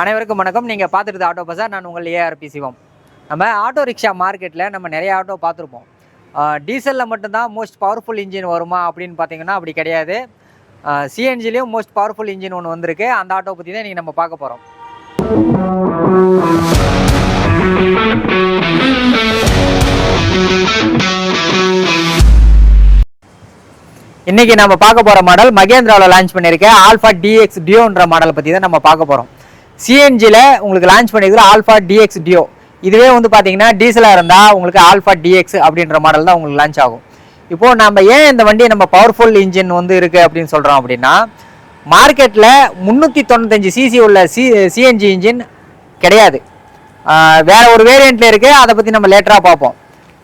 அனைவருக்கும் வணக்கம். நீங்கள் பார்த்துட்டு ஆட்டோ பசார் நான் உங்கள் ஏஆர்பி சிவம். நம்ம ஆட்டோ ரிக்ஷா மார்க்கெட்டில் நம்ம நிறைய ஆட்டோ பார்த்துருப்போம். டீசலில் மட்டும்தான் மோஸ்ட் பவர்ஃபுல் இன்ஜின் வருமா அப்படின்னு பார்த்தீங்கன்னா அப்படி கிடையாது. சிஎன்ஜிலையும் மோஸ்ட் பவர்ஃபுல் இன்ஜின் ஒன்று வந்திருக்கு. அந்த ஆட்டோ பற்றி தான் இன்றைக்கி நம்ம பார்க்க போகிறோம் இன்னைக்கு நம்ம பார்க்க போகிற மாடல் மகேந்திராவில் லான்ச் பண்ணியிருக்க ஆல்ஃபா டிஎக்ஸ் டியோன்ற மாடலை பற்றி தான் நம்ம பார்க்க போகிறோம் சிஎன்ஜியில் உங்களுக்கு லான்ச் பண்ணியிருக்கிற ஆல்ஃபா டிஎக்ஸ் டியோ இதுவே வந்து பார்த்தீங்கன்னா டீசலாக இருந்தால் உங்களுக்கு ஆல்ஃபா டிஎக்ஸ் அப்படின்ற மாடல் தான் உங்களுக்கு லான்ச் ஆகும். இப்போது நம்ம ஏன் இந்த வண்டி நம்ம பவர்ஃபுல் இன்ஜின் வந்து இருக்குது அப்படின்னு சொல்கிறோம் அப்படின்னா மார்க்கெட்டில் முந்நூற்றி தொண்ணூத்தஞ்சு சிசி உள்ள சி சிஎன்ஜி இன்ஜின் கிடையாது. வேறு வேற ஒரு வேரியண்ட்டில் இருக்குது அதை பற்றி நம்ம லேட்டராக பார்ப்போம்.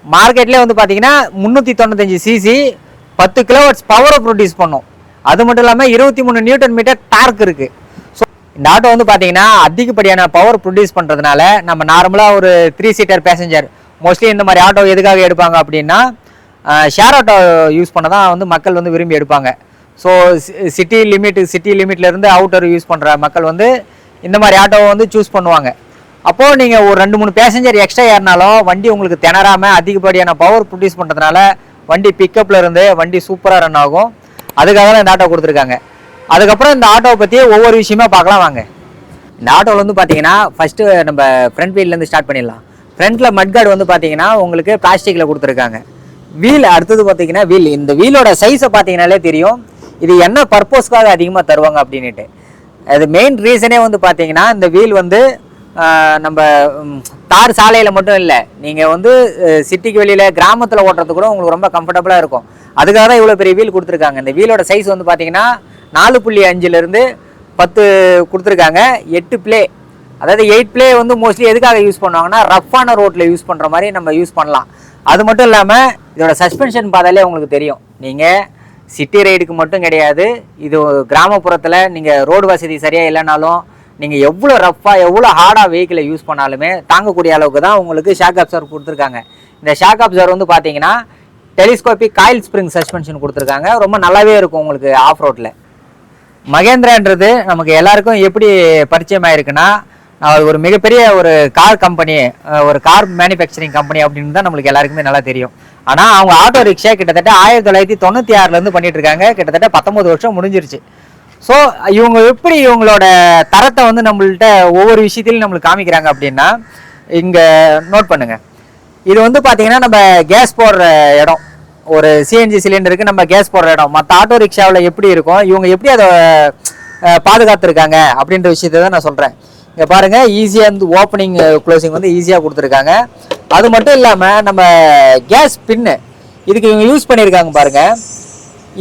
மார்க்கெட்லேயே வந்து பார்த்தீங்கன்னா முந்நூற்றி தொண்ணூத்தஞ்சு சிசி பத்து கிலோவாட்ஸ் பவரை ப்ரொடியூஸ் பண்ணும். அது மட்டும் இல்லாமல் இருபத்தி மூணு நியூட்டன் மீட்டர் டார்க் இருக்குது இந்த ஆட்டோ வந்து பார்த்தீங்கன்னா அதிகப்படியான பவர் ப்ரொடியூஸ் பண்ணுறதுனால நம்ம நார்மலாக ஒரு த்ரீ சீட்டர் பேசஞ்சர் மோஸ்ட்லி இந்த மாதிரி ஆட்டோ எதுக்காக எடுப்பாங்க அப்படின்னா ஷேர் ஆட்டோ யூஸ் பண்ண தான் வந்து மக்கள் வந்து விரும்பி எடுப்பாங்க. ஸோ சிட்டி லிமிட் சிட்டி லிமிட்லேருந்து அவுட்டர் யூஸ் பண்ணுற மக்கள் வந்து இந்த மாதிரி ஆட்டோவை வந்து சூஸ் பண்ணுவாங்க. அப்போது நீங்கள் ஒரு ரெண்டு மூணு பேசஞ்சர் எக்ஸ்ட்ரா ஏறினாலும் வண்டி உங்களுக்கு திணறாமல் அதிகப்படியான பவர் ப்ரொடியூஸ் பண்ணுறதுனால வண்டி பிக்கப்பில் இருந்து வண்டி சூப்பராக ரன் ஆகும். அதுக்காக தான் இந்த ஆட்டோ கொடுத்துருக்காங்க. அதுக்கப்புறம் இந்த ஆட்டோவை பற்றி ஒவ்வொரு விஷயமா பார்க்கலாம் வாங்க. இந்த ஆட்டோவில் வந்து பார்த்தீங்கன்னா ஃபஸ்ட்டு நம்ம ஃப்ரண்ட் வீல்லேருந்து ஸ்டார்ட் பண்ணிடலாம். ஃப்ரண்ட்டில் மட்கார்டு வந்து பார்த்தீங்கன்னா உங்களுக்கு பிளாஸ்டிக்கில் கொடுத்துருக்காங்க. வீல் அடுத்தது பார்த்தீங்கன்னா வீல் இந்த வீலோட சைஸை பார்த்தீங்கனாலே தெரியும். இது என்ன பர்பஸ்க்காக அதிகமாக தருவாங்க அப்படின்ட்டு அது மெயின் ரீசனே வந்து பார்த்தீங்கன்னா இந்த வீல் வந்து நம்ம தார் சாலையில் மட்டும் இல்லை. நீங்கள் வந்து சிட்டிக்கு வெளியில் கிராமத்தில் ஓட்டுறது கூட உங்களுக்கு ரொம்ப கம்ஃபர்டபுளாக இருக்கும். அதுக்காக தான் இவ்வளோ பெரிய வீல் கொடுத்துருக்காங்க. இந்த வீலோட சைஸ் வந்து பார்த்தீங்கன்னா நாலு புள்ளி அஞ்சுலேருந்து பத்து கொடுத்துருக்காங்க. எட்டு ப்ளே அதாவது எயிட் ப்ளே வந்து மோஸ்ட்லி எதுக்காக யூஸ் பண்ணுவாங்கன்னா ரஃப்பான ரோட்டில் யூஸ் பண்ணுற மாதிரி நம்ம யூஸ் பண்ணலாம். அது மட்டும் இல்லாமல் இதோட சஸ்பென்ஷன் பார்த்தாலே உங்களுக்கு தெரியும். நீங்கள் சிட்டி ரைடுக்கு மட்டும் கிடையாது. இது கிராமப்புறத்தில் நீங்கள் ரோடு வசதி சரியாக இல்லைனாலும் நீங்கள் எவ்வளோ ரஃப்பாக எவ்வளோ ஹார்டாக வெஹிக்கிளை யூஸ் பண்ணாலுமே தாங்கக்கூடிய அளவுக்கு தான் உங்களுக்கு ஷாக் அப்சர்வ் கொடுத்துருக்காங்க. இந்த ஷாக் அப்சர்வ் வந்து பார்த்தீங்கன்னா டெலிஸ்கோபிக் காயில் ஸ்ப்ரிங் சஸ்பென்ஷன் கொடுத்துருக்காங்க. ரொம்ப நல்லாவே இருக்கும் உங்களுக்கு ஆஃப் ரோட்டில் மகேந்திரான்றது நமக்கு எல்லாருக்கும் எப்படி பரிச்சயம் ஆயிருக்குன்னா அது ஒரு மிகப்பெரிய ஒரு கார் கம்பெனி ஒரு கார் மேனுஃபேக்சரிங் கம்பெனி அப்படின்னு தான் நம்மளுக்கு எல்லாருக்குமே நல்லா தெரியும். ஆனால் அவங்க ஆட்டோ ரிக்ஷா கிட்டத்தட்ட ஆயிரத்தி தொள்ளாயிரத்தி தொண்ணூற்றி ஆறுலேருந்து பண்ணிட்டு இருக்காங்க கிட்டத்தட்ட பத்தொன்பது வருஷம் முடிஞ்சிருச்சு. ஸோ இவங்க எப்படி இவங்களோட தரத்தை வந்து நம்மள்ட்ட ஒவ்வொரு விஷயத்திலும் நம்மளுக்கு காமிக்கிறாங்க அப்படின்னா இங்கே நோட் பண்ணுங்க. இது வந்து பார்த்தீங்கன்னா நம்ம கேஸ் போடுற இடம். ஒரு சிஎன்ஜி சிலிண்டருக்கு நம்ம கேஸ் போடுற இடம். மற்ற ஆட்டோ ரிக்ஷாவில் எப்படி இருக்கும்? இவங்க எப்படி அதை பாதுகாத்துருக்காங்க? அப்படின்ற விஷயத்தை தான் நான் சொல்கிறேன் இங்கே பாருங்கள் ஈஸியாக வந்து ஓப்பனிங் க்ளோசிங் வந்து ஈஸியாக கொடுத்துருக்காங்க. அது மட்டும் இல்லாமல் நம்ம கேஸ் பின்னு இதுக்கு இவங்க யூஸ் பண்ணியிருக்காங்க பாருங்கள்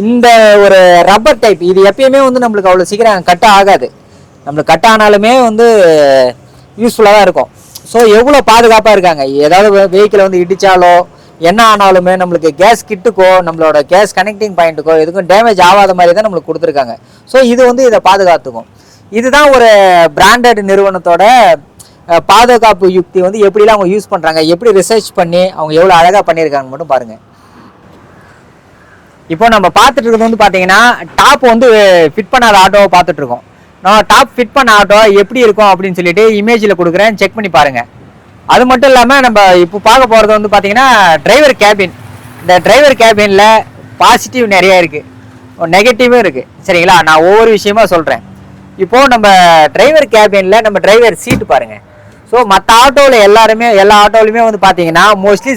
இந்த ஒரு ரப்பர் டைப் இது எப்பயுமே வந்து நம்மளுக்கு அவ்வளோ சீக்கிரம் கட் ஆகாது. நம்மளுக்கு கட் ஆனாலுமே வந்து யூஸ்ஃபுல்லாக தான் இருக்கும். ஸோ எவ்வளோ பாதுகாப்பாக இருக்காங்க? ஏதாவது வெஹிக்கிளை வந்து இடித்தாலோ என்ன ஆனாலுமே நம்மளுக்கு கேஸ் கிட்டுக்கோ நம்மளோட கேஸ் கனெக்டிங் பாயிண்ட்டுக்கோ எதுக்கும் டேமேஜ் ஆகாத மாதிரி தான் நம்மளுக்கு கொடுத்துருக்காங்க. ஸோ இது வந்து இதை பாதுகாத்துக்கும். இதுதான் ஒரு பிராண்டட் நிறுவனத்தோட பாதுகாப்பு யுக்தி வந்து எப்படிலாம் அவங்க யூஸ் பண்ணுறாங்க எப்படி ரிசர்ச் பண்ணி அவங்க எவ்வளோ அழகாக பண்ணியிருக்காங்க மட்டும் பாருங்கள் இப்போ நம்ம பார்த்துட்டு இருக்கிறது வந்து பார்த்தீங்கன்னா டாப் வந்து ஃபிட் பண்ணாத ஆட்டோவை பார்த்துட்ருக்கோம் நான் டாப் ஃபிட் பண்ண ஆட்டோ எப்படி இருக்கும் அப்படின்னு சொல்லிட்டு இமேஜில் கொடுக்குறேன். செக் பண்ணி பாருங்கள் அது மட்டும் இல்லாமல் நம்ம இப்போ பார்க்க போகிறது வந்து பார்த்தீங்கன்னா டிரைவர் கேபின் இந்த டிரைவர் கேபினில் பாசிட்டிவ் நிறைய இருக்குது நெகட்டிவும் இருக்குது சரிங்களா? நான் ஒவ்வொரு விஷயமா சொல்கிறேன் இப்போது நம்ம டிரைவர் கேபினில் நம்ம டிரைவர் சீட்டு பாருங்கள் ஸோ மற்ற ஆட்டோவில் எல்லாருமே எல்லா ஆட்டோலையுமே வந்து பார்த்தீங்கன்னா மோஸ்ட்லி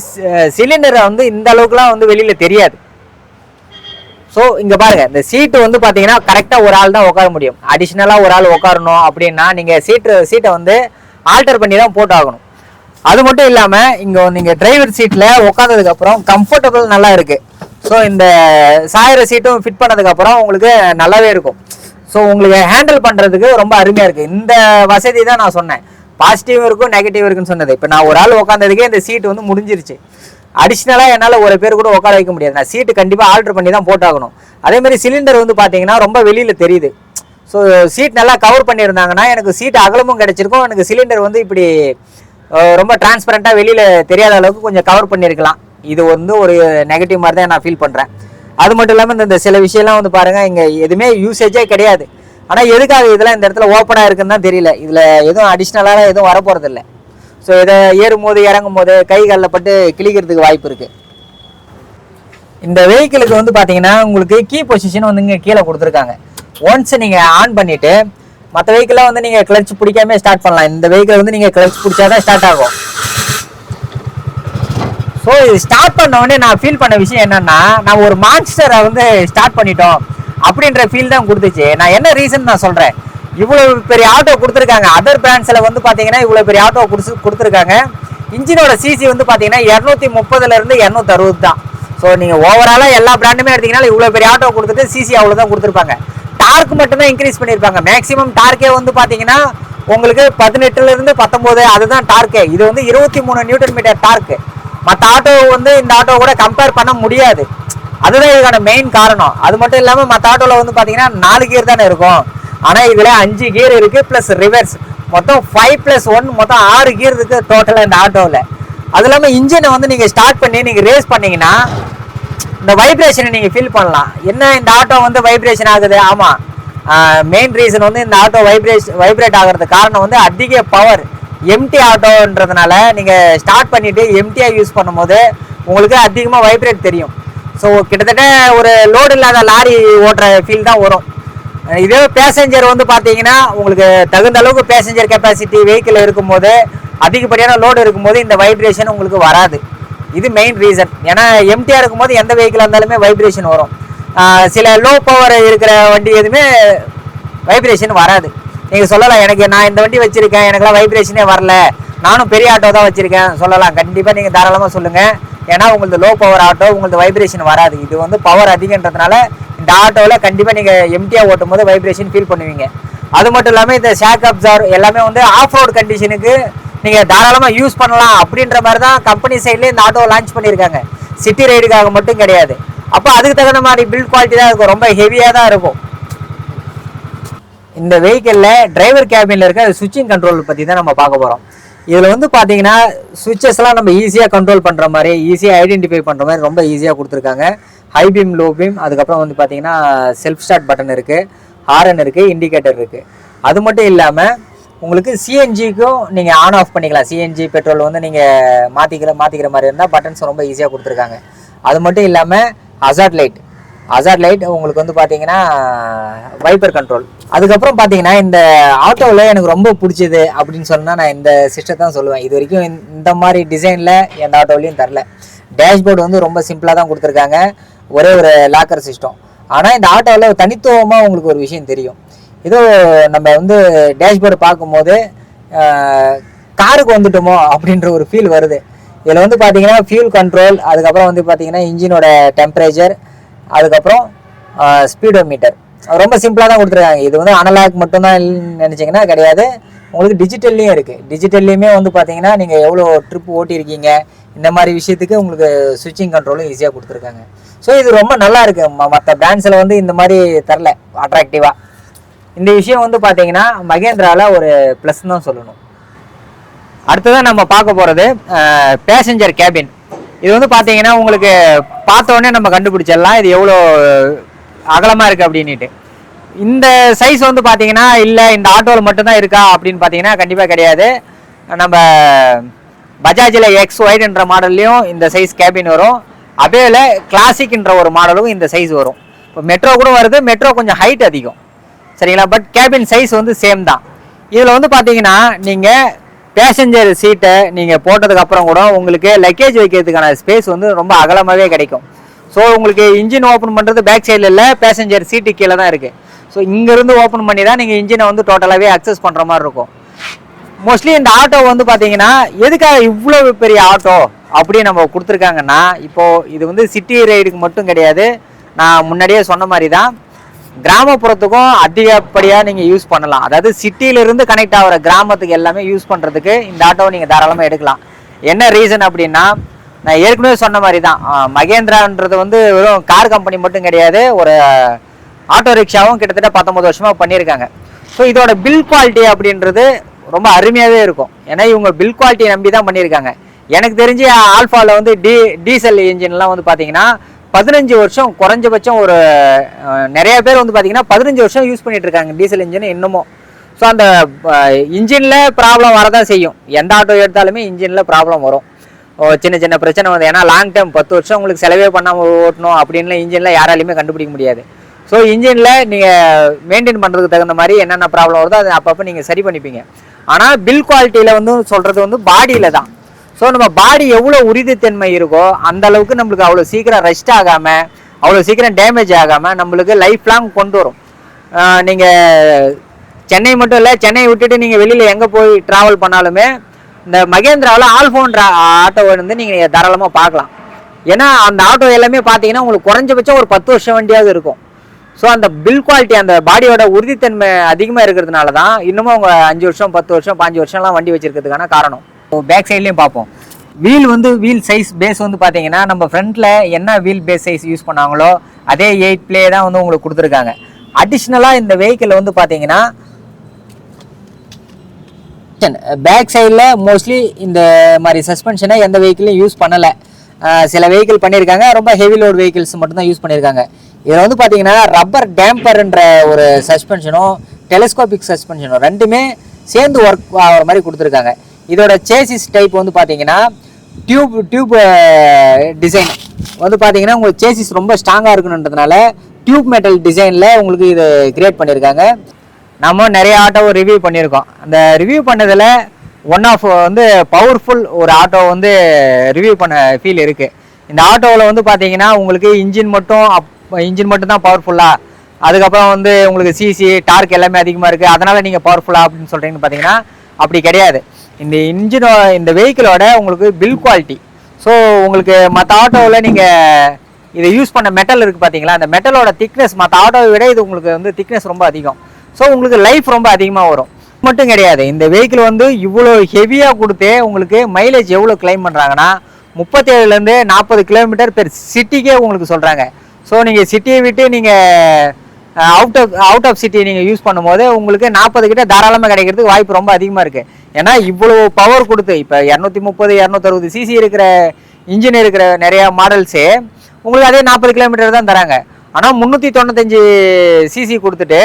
சிலிண்டரை வந்து இந்த அளவுக்குலாம் வந்து வெளியில் தெரியாது. ஸோ இங்கே பாருங்கள் இந்த சீட்டு வந்து பார்த்தீங்கன்னா கரெக்டாக ஒரு ஆள் தான் உட்கார முடியும். அடிஷ்னலாக ஒரு ஆள் உட்காரணும் அப்படின்னா நீங்கள் சீட்டு சீட்டை வந்து ஆல்டர் பண்ணி தான் போட்டு ஆகணும் அது மட்டும் இல்லாமல் இங்கே நீங்கள் டிரைவர் சீட்டில் உட்காந்ததுக்கு அப்புறம் கம்ஃபர்டபுள் நல்லா இருக்கு. ஸோ இந்த சாயிர சீட்டும் ஃபிட் பண்ணதுக்கு அப்புறம் உங்களுக்கு நல்லாவே இருக்கும். ஸோ உங்களுக்கு ஹேண்டில் பண்ணுறதுக்கு ரொம்ப அருமையாக இருக்குது இந்த வசதி தான் நான் சொன்னேன். பாசிட்டிவ் இருக்கும் நெகட்டிவ் இருக்குன்னு சொன்னது. இப்போ நான் ஒரு ஆள் உட்காந்ததுக்கே இந்த சீட்டு வந்து முடிஞ்சிருச்சு. அடிஷ்னலாக என்னால் ஒரு பேர் கூட உட்கார வைக்க முடியாது. நான் சீட்டு கண்டிப்பாக ஆல்டர் பண்ணி தான் போட்டாகணும். அதேமாதிரி சிலிண்டர் வந்து பார்த்தீங்கன்னா ரொம்ப வெளியில் தெரியுது. ஸோ சீட் நல்லா கவர் பண்ணியிருந்தாங்கன்னா எனக்கு சீட் அகலமும் கிடச்சிருக்கும். எனக்கு சிலிண்டர் வந்து இப்படி ரொம்ப டிரான்ஸ்பரண்ட்டாக வெளியில் தெரியாத அளவுக்கு கொஞ்சம் கவர் பண்ணியிருக்கலாம். இது வந்து ஒரு நெகட்டிவ் மாதிரி தான் நான் ஃபீல் பண்ணுறேன் அது மட்டும் இல்லாமல் இந்த இந்த சில விஷயம்லாம் வந்து பாருங்கள் இங்கே எதுவுமே யூசேஜே கிடையாது. ஆனால் எதுக்காக இதெல்லாம் இந்த இடத்துல ஓப்பனாக இருக்குன்னு தான் தெரியல. இதில் எதுவும் அடிஷ்னலாக எதுவும் வரப்போகிறது இல்லை ஸோ இதை ஏறும் போது இறங்கும் போது கை பட்டு கிழிக்கிறதுக்கு வாய்ப்பு இருக்குது இந்த வெஹிக்கிளுக்கு வந்து பார்த்தீங்கன்னா உங்களுக்கு கீ பொசிஷன் வந்து இங்கே கீழே கொடுத்துருக்காங்க. ஒன்ஸ் நீங்கள் ஆன் பண்ணிவிட்டு மற்ற வெஹிக்கிளாக வந்து நீங்கள் கிளச் பிடிக்காம ஸ்டார்ட் பண்ணலாம். இந்த வெஹிக்கிள் வந்து நீங்கள் கிளச் பிடிச்சா தான் ஸ்டார்ட் ஆகும். ஸோ இது ஸ்டார்ட் பண்ண உடனே நான் ஃபீல் பண்ண விஷயம் என்னன்னா நான் ஒரு மான்ஸ்டரை வந்து ஸ்டார்ட் பண்ணிட்டோம் அப்படின்ற ஃபீல் தான் கொடுத்துச்சு. நான் என்ன ரீசன் நான் சொல்கிறேன் இவ்வளோ பெரிய ஆட்டோ கொடுத்துருக்காங்க. அதர் பிராண்ட்ஸில் வந்து பார்த்தீங்கன்னா இவ்வளோ பெரிய ஆட்டோ கொடுத்து கொடுத்துருக்காங்க. இன்ஜினோட சிசி வந்து பார்த்தீங்கன்னா இரநூத்தி முப்பதுலேருந்து இரநூத்தி அறுபது தான். ஸோ நீங்கள் ஓவராலாக எல்லா பிராண்டுமே எடுத்தீங்கன்னா இவ்வளோ பெரிய ஆட்டோ கொடுத்துட்டு சிசி அவ்வளோ தான் கொடுத்துருப்பாங்க. டார்க் மட்டும்தான் இன்க்ரீஸ் பண்ணியிருப்பாங்க. மேக்ஸிமம் டார்க்கே வந்து பார்த்தீங்கன்னா உங்களுக்கு பதினெட்டுலேருந்து பத்தொம்போது அதுதான் டார்க்கே இது வந்து இருபத்தி மூணு நியூட்டன் மீட்டர் டார்க்கு மற்ற ஆட்டோ வந்து இந்த ஆட்டோ கூட கம்பேர் பண்ண முடியாது. அதுதான் இதுக்கான மெயின் காரணம். அது மட்டும் இல்லாமல் மற்ற ஆட்டோவில் வந்து பார்த்தீங்கன்னா நாலு கியர் தானே இருக்கும். ஆனால் இதில் அஞ்சு கியர் இருக்குது ப்ளஸ் ரிவர்ஸ் மொத்தம் ஃபைவ் ப்ளஸ் ஒன் மொத்தம் ஆறு கியர் இருக்குது டோட்டலாக இந்த ஆட்டோவில் அது இல்லாமல் இன்ஜினை வந்து நீங்கள் ஸ்டார்ட் பண்ணி நீங்கள் ரேஸ் பண்ணிங்கன்னா இந்த வைப்ரேஷனை நீங்கள் ஃபீல் பண்ணலாம். என்ன இந்த ஆட்டோ வந்து வைப்ரேஷன் ஆகுது? ஆமாம் மெயின் ரீசன் வந்து இந்த ஆட்டோ வைப்ரேஷ் வைப்ரேட் ஆகிறது காரணம் வந்து அதிக பவர் எம்டி ஆட்டோன்றதுனால நீங்கள் ஸ்டார்ட் பண்ணிவிட்டு எம்டியாக யூஸ் பண்ணும்போது உங்களுக்கு அதிகமாக வைப்ரேட் தெரியும். ஸோ கிட்டத்தட்ட ஒரு லோடு இல்லாத லாரி ஓட்டுற ஃபீல் தான் வரும். இதே பேசஞ்சர் வந்து பார்த்தீங்கன்னா உங்களுக்கு தகுந்த அளவுக்கு பேசஞ்சர் கெப்பாசிட்டி வெஹிக்கிள் இருக்கும்போது அதிகப்படியான லோடு இருக்கும்போது இந்த வைப்ரேஷன் உங்களுக்கு வராது. இது மெயின் ரீசன் ஏன்னா எம்டியாக இருக்கும்போது எந்த வெஹிக்கிள் இருந்தாலுமே வைப்ரேஷன் வரும். சில லோ பவர் இருக்கிற வண்டி எதுவுமே வைப்ரேஷன் வராது. நீங்கள் சொல்லலாம் எனக்கு நான் இந்த வண்டி வச்சுருக்கேன் எனக்குலாம் வைப்ரேஷனே வரல. நானும் பெரிய ஆட்டோ தான் வச்சுருக்கேன். சொல்லலாம் கண்டிப்பாக நீங்கள் தாராளமாக சொல்லுங்கள் ஏன்னா உங்களது லோ பவர் ஆட்டோ உங்களது வைப்ரேஷன் வராது. இது வந்து பவர் அதிகன்றதுனால இந்த ஆட்டோவில் கண்டிப்பாக நீங்கள் எம்டியாக ஓட்டும் போது வைப்ரேஷன் ஃபீல் பண்ணுவீங்க. அது மட்டும் இல்லாமல் இந்த ஷேக் அப்சார் எல்லாமே வந்து ஆஃப் ரோட் கண்டிஷனுக்கு நீங்கள் தாராளமாக யூஸ் பண்ணலாம் அப்படின்ற மாதிரி தான் கம்பெனி சைட்லேயே இந்த ஆட்டோவை லான்ச் பண்ணியிருக்காங்க. சிட்டி ரைடுக்காக மட்டும் கிடையாது. அப்போ அதுக்கு தகுந்த மாதிரி பில்ட் குவாலிட்டி தான் இருக்கும். ரொம்ப ஹெவியாக தான் இருக்கும். இந்த வெஹிக்கிளில் டிரைவர் கேபினில் இருக்க சுவிட்சிங் கண்ட்ரோல் பற்றி தான் நம்ம பார்க்க போகிறோம் இதில் வந்து பார்த்தீங்கன்னா சுவிச்சஸ்லாம் நம்ம ஈஸியாக கண்ட்ரோல் பண்ணுற மாதிரி ஈஸியாக ஐடென்டிஃபை பண்ணுற மாதிரி ரொம்ப ஈஸியாக கொடுத்துருக்காங்க. ஹை பீம் லோ பீம் அதுக்கப்புறம் வந்து பார்த்தீங்கன்னா செல்ஃப் ஸ்டார்ட் பட்டன் இருக்குது ஹாரன் இருக்குது இண்டிகேட்டர் இருக்குது அது மட்டும் இல்லாமல் உங்களுக்கு சிஎன்ஜிக்கும் நீங்கள் ஆன் ஆஃப் பண்ணிக்கலாம். சிஎன்ஜி பெட்ரோல் வந்து நீங்கள் மாற்றிக்கிற மாற்றிக்கிற மாதிரி இருந்தால் பட்டன்ஸ் ரொம்ப ஈஸியாக கொடுத்துருக்காங்க. அது மட்டும் இல்லாமல் அசாட் லைட் அசாட் லைட் உங்களுக்கு வந்து பார்த்தீங்கன்னா வைப்பர் கண்ட்ரோல் அதுக்கப்புறம் பார்த்தீங்கன்னா இந்த ஆட்டோவில் எனக்கு ரொம்ப பிடிச்சது அப்படின்னு சொன்னால் நான் இந்த சிஸ்டத்தை தான் சொல்லுவேன். இது வரைக்கும் இந்த- மாதிரி டிசைனில் எந்த ஆட்டோவிலையும் தரல. டேஷ்போர்டு வந்து ரொம்ப சிம்பிளாக தான் கொடுத்துருக்காங்க. ஒரே ஒரு லாக்கர் சிஸ்டம் ஆனால் இந்த ஆட்டோவில் தனித்துவமாக உங்களுக்கு ஒரு விஷயம் தெரியும். ஏதோ நம்ம வந்து டேஷ்போர்டு பார்க்கும்போது காருக்கு வந்துட்டோமோ அப்படின்ற ஒரு ஃபீல் வருது. இதில் வந்து பார்த்தீங்கன்னா ஃபியூல் கண்ட்ரோல் அதுக்கப்புறம் வந்து பார்த்தீங்கன்னா இன்ஜினோட டெம்பரேச்சர் அதுக்கப்புறம் ஸ்பீடோ மீட்டர் ரொம்ப சிம்பிளாக தான் கொடுத்துருக்காங்க. இது வந்து அனலாக் மட்டும்தான் நினச்சிங்கன்னா கிடையாது. உங்களுக்கு டிஜிட்டல்லையும் இருக்குது டிஜிட்டல்லையுமே வந்து பார்த்தீங்கன்னா நீங்கள் எவ்வளோ ட்ரிப் ஓட்டியிருக்கீங்க இந்த மாதிரி விஷயத்துக்கு உங்களுக்கு சுவிட்சிங் கண்ட்ரோலும் ஈஸியாக கொடுத்துருக்காங்க. ஸோ இது ரொம்ப நல்லா இருக்குது மற்ற பிராண்ட்ஸில் வந்து இந்த மாதிரி தரல. அட்ராக்டிவாக இந்த விஷயம் வந்து பார்த்தீங்கன்னா மகேந்திராவில் ஒரு ப்ளஸ் தான் சொல்லணும். அடுத்ததான் நம்ம பார்க்க போகிறது பேசஞ்சர் கேபின் இது வந்து பார்த்தீங்கன்னா உங்களுக்கு பார்த்த நம்ம கண்டுபிடிச்சிடலாம். இது எவ்வளோ அகலமாக இருக்குது அப்படின்ட்டு இந்த சைஸ் வந்து பார்த்தீங்கன்னா இல்லை இந்த ஆட்டோவில் மட்டும்தான் இருக்கா அப்படின்னு பார்த்தீங்கன்னா கண்டிப்பாக கிடையாது. நம்ம பஜாஜில் எக்ஸ் ஒயிட்ன்ற மாடல்லையும் இந்த சைஸ் கேபின் வரும். அபேவில் கிளாசிக்ன்ற ஒரு மாடலும் இந்த சைஸ் வரும். இப்போ மெட்ரோ கூட வருது மெட்ரோ கொஞ்சம் ஹைட் அதிகம். சரிங்களா? பட் கேபின் சைஸ் வந்து சேம் தான். இதில் வந்து பார்த்தீங்கன்னா நீங்கள் பேசஞ்சர் சீட்டை நீங்கள் போட்டதுக்கப்புறம் கூட உங்களுக்கு லக்கேஜ் வைக்கிறதுக்கான ஸ்பேஸ் வந்து ரொம்ப அகலமாகவே கிடைக்கும். ஸோ உங்களுக்கு இன்ஜின் ஓப்பன் பண்ணுறது பேக் சைடில் இல்லை பேசஞ்சர் சீட்டு கீழே தான் இருக்குது ஸோ இங்கேருந்து ஓப்பன் பண்ணி தான் நீங்கள் இன்ஜினை வந்து டோட்டலாகவே அக்சஸ் பண்ணுற மாதிரி இருக்கும். மோஸ்ட்லி இந்த ஆட்டோ வந்து பார்த்தீங்கன்னா எதுக்காக இவ்வளோ பெரிய ஆட்டோ அப்படி நம்ம கொடுத்துருக்காங்கன்னா இப்போது இது வந்து சிட்டி ரைடுக்கு மட்டும் கிடையாது. நான் முன்னாடியே சொன்ன மாதிரி தான் கிராமப்புறத்துக்கும் அதிகப்படியாக நீங்கள் யூஸ் பண்ணலாம். அதாவது சிட்டியிலிருந்து கனெக்ட் ஆகிற கிராமத்துக்கு எல்லாமே யூஸ் பண்ணுறதுக்கு இந்த ஆட்டோவை நீங்கள் தாராளமாக எடுக்கலாம். என்ன ரீசன் அப்படின்னா நான் ஏற்கனவே சொன்ன மாதிரி தான் மகேந்திரான்றது வந்து வெறும் கார் கம்பெனி மட்டும் கிடையாது ஒரு ஆட்டோ ரிக்ஷாவும் கிட்டத்தட்ட பத்தொம்பது வருஷமாக பண்ணியிருக்காங்க. ஸோ இதோட பில் குவாலிட்டி அப்படின்றது ரொம்ப அருமையாகவே இருக்கும். ஏன்னா இவங்க பில் குவாலிட்டியை நம்பி தான் பண்ணியிருக்காங்க. எனக்கு தெரிஞ்சு ஆல்ஃபாவில் வந்து டி டீசல் இன்ஜின்லாம் வந்து பார்த்தீங்கன்னா பதினஞ்சு வருஷம் குறைஞ்சபட்சம் ஒரு நிறைய பேர் வந்து பார்த்தீங்கன்னா பதினஞ்சு வருஷம் யூஸ் பண்ணிட்டு இருக்காங்க டீசல் இன்ஜின் இன்னமும். ஸோ அந்த இன்ஜினில் ப்ராப்ளம் வரதான் செய்யும். எந்த ஆட்டோ எடுத்தாலுமே இன்ஜினில் ப்ராப்ளம் வரும். ஓ, சின்ன சின்ன பிரச்சனை வந்து ஏன்னா லாங் டைம் பத்து வருஷம் உங்களுக்கு செலவே பண்ணாமல் ஓட்டணும் அப்படின்லாம் இன்ஜினில் யாராலையுமே கண்டுபிடிக்க முடியாது. ஸோ இன்ஜினில் நீங்கள் மெயின்டைன் பண்ணுறதுக்கு தகுந்த மாதிரி என்னென்ன ப்ராப்ளம் வருதோ அதை அப்பப்போ நீங்கள் சரி பண்ணிப்பீங்க. ஆனால் பில் குவாலிட்டியில் வந்து சொல்கிறது வந்து பாடியில் தான். ஸோ நம்ம பாடி எவ்வளோ உறுதித்தன்மை இருக்கோ அந்த அளவுக்கு நம்மளுக்கு அவ்வளோ சீக்கிரம் ரெஸ்ட் ஆகாமல் அவ்வளோ சீக்கிரம் டேமேஜ் ஆகாமல் நம்மளுக்கு லைஃப் லாங் கொண்டு வரும். நீங்கள் சென்னை மட்டும் இல்லை சென்னையை விட்டுட்டு நீங்கள் வெளியில் எங்கே போய் ட்ராவல் பண்ணாலுமே இந்த மகேந்திராவில் ஆல்ஃபோன் ஆட்டோ வந்து நீங்கள் தாராளமாக பார்க்கலாம். ஏன்னா அந்த ஆட்டோ எல்லாமே பார்த்தீங்கன்னா உங்களுக்கு குறைஞ்சபட்சம் ஒரு பத்து வருஷம் வண்டியாவது இருக்கும். ஸோ அந்த பில் குவாலிட்டி அந்த பாடியோட உறுதித்தன்மை அதிகமாக இருக்கிறதுனால தான் இன்னமும் அவங்க அஞ்சு வருஷம் பத்து வருஷம் பாஞ்சு வருஷம்லாம் வண்டி வச்சுருக்கிறதுக்கான காரணம். பேக் சைட்லேயும் பார்ப்போம். வீல் வந்து வீல் சைஸ் பேஸ் வந்து பார்த்தீங்கன்னா நம்ம ஃப்ரண்ட்டில் என்ன வீல் பேஸ் சைஸ் யூஸ் பண்ணாங்களோ அதே எயிட் ப்ளே தான் வந்து உங்களுக்கு கொடுத்துருக்காங்க. அடிஷ்னலாக இந்த வெஹிக்கிள் வந்து பார்த்தீங்கன்னா பேக் சைடில் மோஸ்ட்லி இந்த மாதிரி சஸ்பென்ஷனை எந்த வெஹிக்கிளையும் யூஸ் பண்ணலை. சில வெஹிக்கிள் பண்ணியிருக்காங்க ரொம்ப ஹெவி லோட் வெஹிக்கிள்ஸ் மட்டும்தான் யூஸ் பண்ணியிருக்காங்க. இதில் வந்து பார்த்தீங்கன்னா ரப்பர் டேம்பர்ன்ற ஒரு சஸ்பென்ஷனும் டெலிஸ்கோபிக் சஸ்பென்ஷனும் ரெண்டுமே சேர்ந்து ஒர்க் ஆகிற மாதிரி கொடுத்துருக்காங்க. இதோட சேசிஸ் டைப் வந்து பார்த்தீங்கன்னா டியூப் டியூப் டிசைன் வந்து பார்த்தீங்கன்னா உங்களுக்கு சேசிஸ் ரொம்ப ஸ்ட்ராங்காக இருக்கணுன்றதுனால டியூப் மெட்டல் டிசைனில் உங்களுக்கு இது கிரியேட் பண்ணியிருக்காங்க நம்ம நிறைய ஆட்டோவை ரிவ்யூ பண்ணியிருக்கோம். அந்த ரிவ்யூ பண்ணதில் ஒன் ஆஃப் வந்து பவர்ஃபுல் ஒரு ஆட்டோ வந்து ரிவ்யூ பண்ண ஃபீல் இருக்குது இந்த ஆட்டோவில் வந்து பார்த்தீங்கன்னா உங்களுக்கு இன்ஜின் மட்டும் அப் இன்ஜின் மட்டும் தான் பவர்ஃபுல்லாக அதுக்கப்புறம் வந்து உங்களுக்கு சிசி டார்க் எல்லாமே அதிகமாக இருக்குது அதனால் நீங்கள் பவர்ஃபுல்லாக அப்படின்னு சொல்கிறீங்கன்னு பார்த்தீங்கன்னா அப்படி கிடையாது. இந்த இன்ஜினோ இந்த வெஹிக்கிளோட உங்களுக்கு பில் குவாலிட்டி ஸோ உங்களுக்கு மற்ற ஆட்டோவில் நீங்கள் இதை யூஸ் பண்ண மெட்டல் இருக்குது பார்த்தீங்களா அந்த மெட்டலோட திக்னஸ் மற்ற ஆட்டோவை விட இது உங்களுக்கு வந்து திக்னஸ் ரொம்ப அதிகம். ஸோ உங்களுக்கு லைஃப் ரொம்ப அதிகமாக வரும். மட்டும் கிடையாது. இந்த வெஹிக்கிள் வந்து இவ்வளோ ஹெவியாக கொடுத்தே உங்களுக்கு மைலேஜ் எவ்வளோ கிளைம் பண்ணுறாங்கன்னா முப்பத்தேழுலேருந்து நாற்பது கிலோமீட்டர் பெர் சிட்டிக்கே உங்களுக்கு சொல்கிறாங்க ஸோ நீங்கள் சிட்டியை விட்டு நீங்கள் out of out of city நீங்கள் யூஸ் பண்ணும்போது உங்களுக்கு நாற்பது கிட்ட தாராளமாக கிடைக்கிறதுக்கு வாய்ப்பு ரொம்ப அதிகமாக இருக்குது ஏன்னா இவ்வளோ பவர் கொடுத்து இப்போ இரநூத்தி முப்பது இரநூத்தறுபது சிசி இருக்கிற இன்ஜின் இருக்கிற நிறைய மாடல்ஸே உங்களுக்கு அதே நாற்பது கிலோமீட்டர் தான் தராங்க. ஆனால் முந்நூற்றி தொண்ணூத்தஞ்சு சிசி கொடுத்துட்டு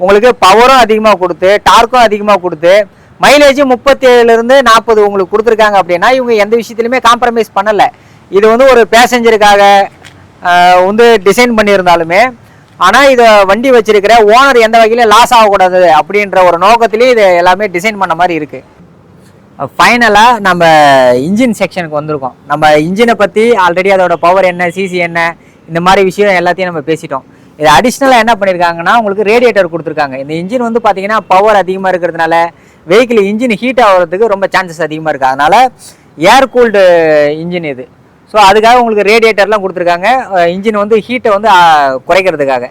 உங்களுக்கு பவரும் அதிகமாக கொடுத்து டார்க்கும் அதிகமாக கொடுத்து மைலேஜ் முப்பத்தேழுலேருந்து நாற்பது உங்களுக்கு கொடுத்துருக்காங்க அப்படின்னா இவங்க எந்த விஷயத்துலையுமே காம்ப்ரமைஸ் பண்ணலை. இது வந்து ஒரு பேசஞ்சருக்காக வந்து டிசைன் பண்ணியிருந்தாலுமே ஆனால் இதை வண்டி வச்சிருக்கிற ஓனர் எந்த வகையிலும் லாஸ் ஆகக்கூடாது அப்படின்ற ஒரு நோக்கத்திலேயே இது எல்லாமே டிசைன் பண்ண மாதிரி இருக்குது ஃபைனலாக நம்ம இன்ஜின் செக்ஷனுக்கு வந்திருக்கோம். நம்ம இன்ஜினை பற்றி ஆல்ரெடி அதோட பவர் என்ன சிசி என்ன இந்த மாதிரி விஷயம் எல்லாத்தையும் நம்ம பேசிட்டோம். இது அடிஷ்னலாக என்ன பண்ணியிருக்காங்கன்னா உங்களுக்கு ரேடியேட்டர் கொடுத்துருக்காங்க. இந்த இன்ஜின் வந்து பார்த்தீங்கன்னா பவர் அதிகமாக இருக்கிறதுனால வெஹிக்கிள் இன்ஜின் ஹீட் ஆகிறதுக்கு ரொம்ப சான்சஸ் அதிகமாக இருக்குது அதனால் ஏர் கூல்டு இன்ஜின் இது. ஸோ அதுக்காக உங்களுக்கு ரேடியேட்டர்லாம் கொடுத்துருக்காங்க. இன்ஜின் வந்து ஹீட்டை வந்து குறைக்கிறதுக்காக.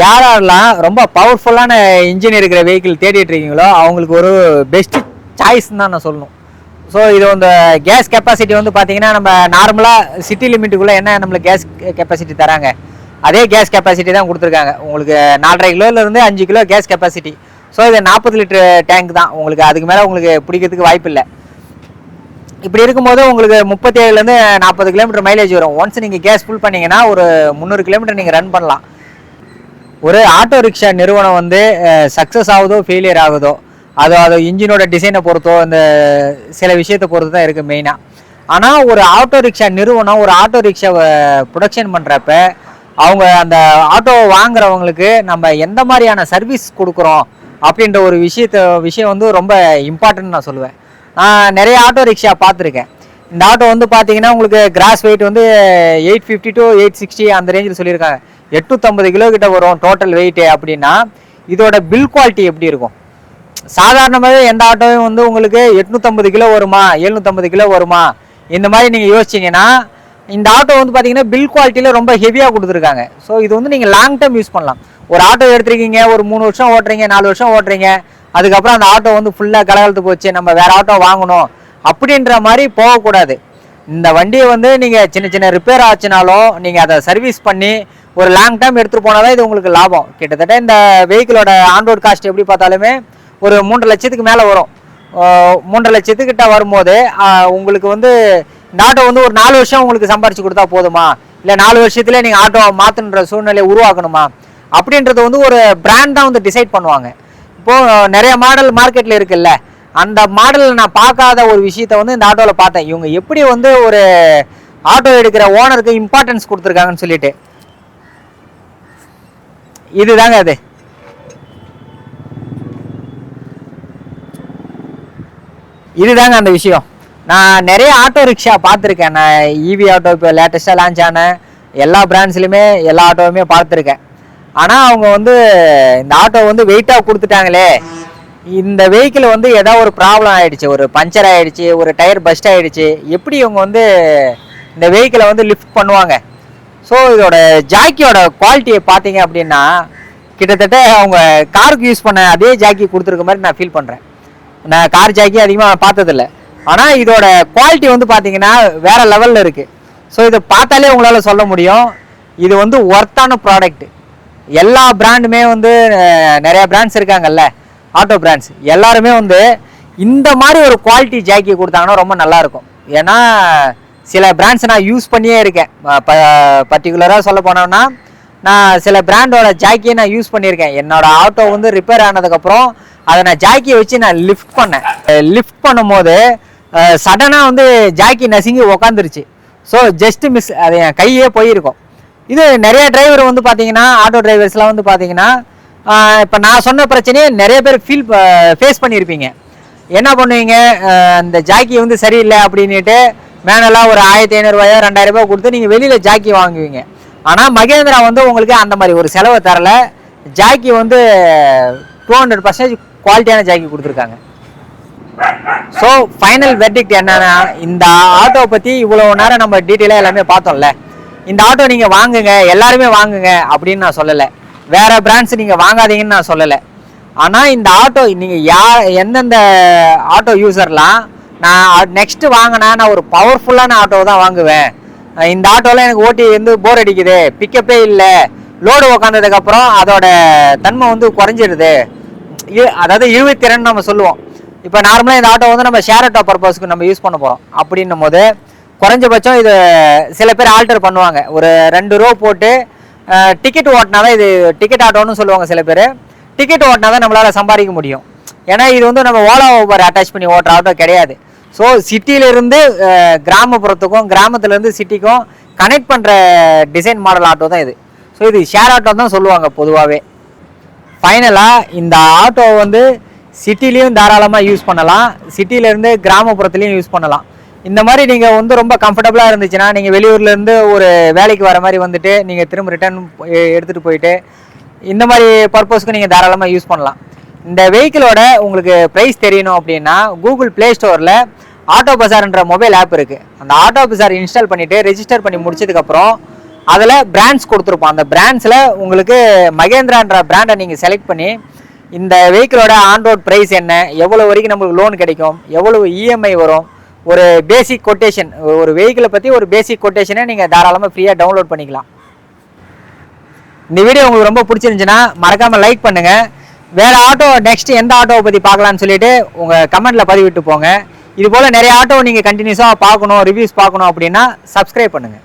யாரெல்லாம் ரொம்ப பவர்ஃபுல்லான இன்ஜின் இருக்கிற வெஹிக்கிள் தேடிட்டு இருக்கீங்களோ அவங்களுக்கு ஒரு பெஸ்ட் சாய்ஸ்ன்னு தான் நான் சொல்லணும். ஸோ இது இந்த கேஸ் கெப்பாசிட்டி வந்து பார்த்தீங்கன்னா நம்ம நார்மலாக சிட்டி லிமிட்டுக்குள்ளே என்ன நம்மளுக்கு கேஸ் கெப்பாசிட்டி தராங்க? அதே கேஸ் கெப்பாசிட்டி தான் கொடுத்துருக்காங்க. உங்களுக்கு நாலரை கிலோலேருந்து அஞ்சு கிலோ கேஸ் கெப்பாசிட்டி ஸோ இது நாற்பது லிட்டர் டேங்க் தான். உங்களுக்கு அதுக்கு மேலே உங்களுக்கு பிடிக்கிறதுக்கு வாய்ப்பு இல்லை இப்படி இருக்கும்போது உங்களுக்கு முப்பத்தேழுலேருந்து நாற்பது கிலோமீட்டர் மைலேஜ் வரும். ஒன்ஸ் நீங்கள் கேஸ் ஃபுல் பண்ணீங்கன்னா ஒரு முந்நூறு கிலோமீட்டர் நீங்கள் ரன் பண்ணலாம். ஒரு ஆட்டோ ரிக்ஷா நிறுவனம் வந்து சக்ஸஸ் ஆகுதோ ஃபெயிலியர் ஆகுதோ அது அது இன்ஜினோட டிசைனை பொறுத்தோ இந்த சில விஷயத்தை பொறுத்து தான் இருக்குது மெயினாக ஆனால் ஒரு ஆட்டோ ரிக்ஷா நிறுவனம் ஒரு ஆட்டோ ரிக்ஷாவை ப்ரொடக்ஷன் பண்ணுறப்ப அவங்க அந்த ஆட்டோ வாங்குறவங்களுக்கு நம்ம எந்த மாதிரியான சர்வீஸ் கொடுக்குறோம் அப்படின்ற ஒரு விஷயத்த விஷயம் வந்து ரொம்ப இம்பார்ட்டன்ட் நான் சொல்லுவேன். நான் நிறைய ஆட்டோ ரிக்ஷா பார்த்துருக்கேன். இந்த ஆட்டோ வந்து பார்த்தீங்கன்னா உங்களுக்கு கிராஸ் வெயிட் வந்து eight fifty to eight sixty அந்த ரேஞ்சில் சொல்லியிருக்காங்க. எட்நூற்றம்பது கிலோ கிட்ட வரும் டோட்டல் வெயிட்டு அப்படின்னா இதோட பில் குவாலிட்டி எப்படி இருக்கும்? சாதாரணமாகவே எந்த ஆட்டோவும் வந்து உங்களுக்கு எட்நூற்றம்பது கிலோ வருமா எழுநூற்றம்பது கிலோ வருமா? இந்த மாதிரி நீங்கள் யோசிச்சிங்கன்னா இந்த ஆட்டோ வந்து பார்த்தீங்கன்னா பில் குவாலிட்டியில் ரொம்ப ஹெவியாக கொடுத்துருக்காங்க. ஸோ இது வந்து நீங்கள் லாங் டைம் யூஸ் பண்ணலாம். ஒரு ஆட்டோ எடுத்துருக்கீங்க ஒரு மூணு வருஷம் ஓட்டுறீங்க நாலு வருஷம் ஓட்டுறீங்க. அதுக்கப்புறம் அந்த ஆட்டோ வந்து ஃபுல்லாக கலகலத்து போச்சு நம்ம வேற ஆட்டோ வாங்கணும் அப்படின்ற மாதிரி போகக்கூடாது. இந்த வண்டியை வந்து நீங்கள் சின்ன சின்ன ரிப்பேர் ஆச்சுனாலும் நீங்கள் அதை சர்வீஸ் பண்ணி ஒரு லாங் டைம் எடுத்துகிட்டு போனால் தான் இது உங்களுக்கு லாபம். கிட்டத்தட்ட இந்த வெஹிக்கிளோட ஆன்ரோட் காஸ்ட் எப்படி பார்த்தாலுமே ஒரு மூன்று லட்சத்துக்கு மேலே வரும். மூன்றரை லட்சத்துக்கிட்ட வரும்போது உங்களுக்கு வந்து இந்த ஆட்டோ வந்து ஒரு நாலு வருஷம் உங்களுக்கு சம்பாரிச்சு கொடுத்தா போதுமா? இல்லை நாலு வருஷத்துல நீங்கள் ஆட்டோ மாற்றுன்ற சூழ்நிலையை உருவாக்கணுமா? அப்படின்றது வந்து ஒரு பிராண்ட் தான் வந்து டிசைட் பண்ணுவாங்க. இப்போ நிறைய மாடல் மார்க்கெட்டில் இருக்குல்ல அந்த மாடலில் நான் பார்க்காத ஒரு விஷயத்த வந்து இந்த ஆட்டோவில் பார்த்தேன். இவங்க எப்படி வந்து ஒரு ஆட்டோ எடுக்கிற ஓனருக்கு இம்பார்ட்டன்ஸ் கொடுத்துருக்காங்கன்னு சொல்லிட்டு. இதுதாங்க அது. இதுதாங்க அந்த விஷயம். நான் நிறைய ஆட்டோ ரிக்ஷா பார்த்துருக்கேன். நான் ஈவி ஆட்டோ இப்போ லேட்டஸ்ட்டாக லான்ச் ஆன எல்லா பிராண்ட்ஸ்லையுமே எல்லா ஆட்டோவுமே பார்த்துருக்கேன். ஆனால் அவங்க வந்து இந்த ஆட்டோ வந்து வெயிட்டாக கொடுத்துட்டாங்களே. இந்த வெஹிக்கிள் வந்து ஏதாவது ஒரு ப்ராப்ளம் ஆயிடுச்சு. ஒரு பஞ்சர் ஆயிடுச்சு ஒரு டயர் பஸ்ட் ஆயிடுச்சு. எப்படி இவங்க வந்து இந்த வெஹிக்கிளை வந்து லிஃப்ட் பண்ணுவாங்க? ஸோ இதோட ஜாக்கியோட குவாலிட்டியை பார்த்தீங்க அப்படின்னா கிட்டத்தட்ட அவங்க காருக்கு யூஸ் பண்ண அதே ஜாக்கி கொடுத்துருக்க மாதிரி நான் ஃபீல் பண்ணுறேன் நான் கார் ஜாக்கி அதிகமாக பார்த்ததில்ல. ஆனால் இதோட குவாலிட்டி வந்து பார்த்தீங்கன்னா வேற லெவலில் இருக்குது ஸோ இதை பார்த்தாலே உங்களால் சொல்ல முடியும். இது வந்து ஒர்த்தான ப்ராடக்ட் எல்லா பிராண்டுமே வந்து நிறைய பிராண்ட்ஸ் இருக்காங்கல்ல ஆட்டோ பிராண்ட்ஸ் எல்லாருமே வந்து இந்த மாதிரி ஒரு குவாலிட்டி ஜாக்கி கொடுத்தாங்கன்னா ரொம்ப நல்லா இருக்கும் ஏன்னா சில பிராண்ட்ஸ் நான் யூஸ் பண்ணியே இருக்கேன். ப பர்டிகுலராக சொல்ல போனோம்னா நான் சில பிராண்டோட ஜாக்கியை நான் யூஸ் பண்ணியிருக்கேன். என்னோட ஆட்டோ வந்து ரிப்பேர் ஆனதுக்கப்புறம் அதை நான் ஜாக்கியை வச்சு நான் லிஃப்ட் பண்ணேன். லிஃப்ட் பண்ணும்போது சடனாக வந்து ஜாக்கி நசுங்கி உக்காந்துருச்சு. ஸோ ஜஸ்ட் மிஸ் அது என் கையே போயிருக்கும். இது நிறைய டிரைவர் வந்து பார்த்தீங்கன்னா ஆட்டோ டிரைவர்ஸ்லாம் வந்து பார்த்தீங்கன்னா இப்போ நான் சொன்ன பிரச்சனையே நிறைய பேர் ஃபீல் ஃபேஸ் பண்ணியிருப்பீங்க என்ன பண்ணுவீங்க? அந்த ஜாக்கி வந்து சரியில்லை அப்படின்னுட்டு மேனெல்லாம் ஒரு ஆயிரத்தி ஐநூறுரூவாயோ ரெண்டாயிரம் ரூபாய் கொடுத்து நீங்கள் வெளியில் ஜாக்கி வாங்குவீங்க. ஆனால் மகேந்திரா வந்து உங்களுக்கு அந்த மாதிரி ஒரு செலவை தரல. ஜாக்கி வந்து டூ ஹண்ட்ரட் பர்சன்டேஜ் குவாலிட்டியான ஜாக்கி கொடுத்துருக்காங்க. ஸோ ஃபைனல் வெர்டிக்ட் என்னன்னா இந்த ஆட்டோ பற்றி இவ்வளோ நேரம் நம்ம டீட்டெயிலாக எல்லாமே பார்த்தோம்ல. இந்த ஆட்டோ நீங்கள் வாங்குங்க எல்லாருமே வாங்குங்க அப்படின்னு நான் சொல்லலை. வேறு பிராண்ட்ஸ் நீங்கள் வாங்காதீங்கன்னு நான் சொல்லலை. ஆனால் இந்த ஆட்டோ நீங்கள் யா எந்தெந்த ஆட்டோ யூஸர்லாம் நான் நெக்ஸ்ட்டு வாங்கினா நான் ஒரு பவர்ஃபுல்லான ஆட்டோ தான் வாங்குவேன். இந்த ஆட்டோவில் எனக்கு ஓட்டி வந்து போர் அடிக்குது. பிக்கப்பே இல்லை. லோடு உக்காந்ததுக்கப்புறம் அதோட தன்மை வந்து குறைஞ்சிடுது. இ- அதாவது இழுவைத்திறன் நம்ம சொல்லுவோம். இப்போ நார்மலாக இந்த ஆட்டோ வந்து நம்ம ஷேர் ஆட்டோ பர்பஸ்க்கு நம்ம யூஸ் பண்ண போகிறோம் அப்படின்னும் போது குறைஞ்சபட்சம் இது சில பேர் ஆல்டர் பண்ணுவாங்க. ஒரு ரெண்டு ரூபா போட்டு டிக்கெட் ஓட்டினா தான் இது டிக்கெட் ஆட்டோன்னு சொல்லுவாங்க சில பேர். டிக்கெட் ஓட்டினா தான் நம்மளால் சம்பாதிக்க முடியும். ஏன்னா இது வந்து நம்ம ஓலா ஊபர் அட்டாச் பண்ணி ஓட்டுற ஆட்டோ கிடையாது. ஸோ சிட்டியிலேருந்து கிராமப்புறத்துக்கும் கிராமத்துலேருந்து சிட்டிக்கும் கனெக்ட் பண்ணுற டிசைன் மாடல் ஆட்டோ தான் இது. ஸோ இது ஷேர் ஆட்டோ தான் சொல்லுவாங்க பொதுவாகவே ஃபைனலாக இந்த ஆட்டோ வந்து சிட்டிலையும் தாராளமாக யூஸ் பண்ணலாம். சிட்டியிலேருந்து கிராமப்புறத்துலேயும் யூஸ் பண்ணலாம். இந்த மாதிரி நீங்கள் வந்து ரொம்ப கம்ஃபர்டபுளாக இருந்துச்சுன்னா நீங்கள் வெளியூர்லேருந்து ஒரு வேலைக்கு வர மாதிரி வந்துட்டு நீங்கள் திரும்ப ரிட்டர்ன் எடுத்துகிட்டு போயிட்டு இந்த மாதிரி பர்பஸ்க்கு நீங்கள் தாராளமாக யூஸ் பண்ணலாம். இந்த வெஹிக்கிளோட உங்களுக்கு ப்ரைஸ் தெரியணும் அப்படின்னா கூகுள் ப்ளே ஸ்டோரில் ஆட்டோ பசார்ன்ற மொபைல் ஆப் இருக்குது அந்த ஆட்டோ பசார் இன்ஸ்டால் பண்ணிவிட்டு ரெஜிஸ்டர் பண்ணி முடிச்சதுக்கப்புறம் அதில் பிராண்ட்ஸ் கொடுத்துருப்போம். அந்த பிராண்ட்ஸில் உங்களுக்கு மகேந்திரான்ற பிராண்டை நீங்கள் செலக்ட் பண்ணி இந்த வெஹிக்கிளோட ஆன்ரோட் ப்ரைஸ் என்ன எவ்வளோ வரைக்கும் நம்மளுக்கு லோன் கிடைக்கும் எவ்வளவு இஎம்ஐ வரும் ஒரு பேசிக் கொட்டேஷன் ஒரு வெஹிக்கிளை பற்றி ஒரு பேசிக் கொட்டேஷனை நீங்கள் தாராளமாக ஃப்ரீயாக டவுன்லோட் பண்ணிக்கலாம். இந்த வீடியோ உங்களுக்கு ரொம்ப பிடிச்சிருந்துச்சுன்னா மறக்காமல் லைக் பண்ணுங்கள் வேறு ஆட்டோ நெக்ஸ்ட் எந்த ஆட்டோவை பற்றி பார்க்கலான்னு சொல்லிட்டு உங்கள் கமெண்ட்டில் பதிவிட்டு போங்க. இது போல் நிறைய ஆட்டோ நீங்கள் கண்டினியூஸாக பார்க்கணும் ரிவ்யூஸ் பார்க்கணும் அப்படின்னா சப்ஸ்கிரைப் பண்ணுங்கள்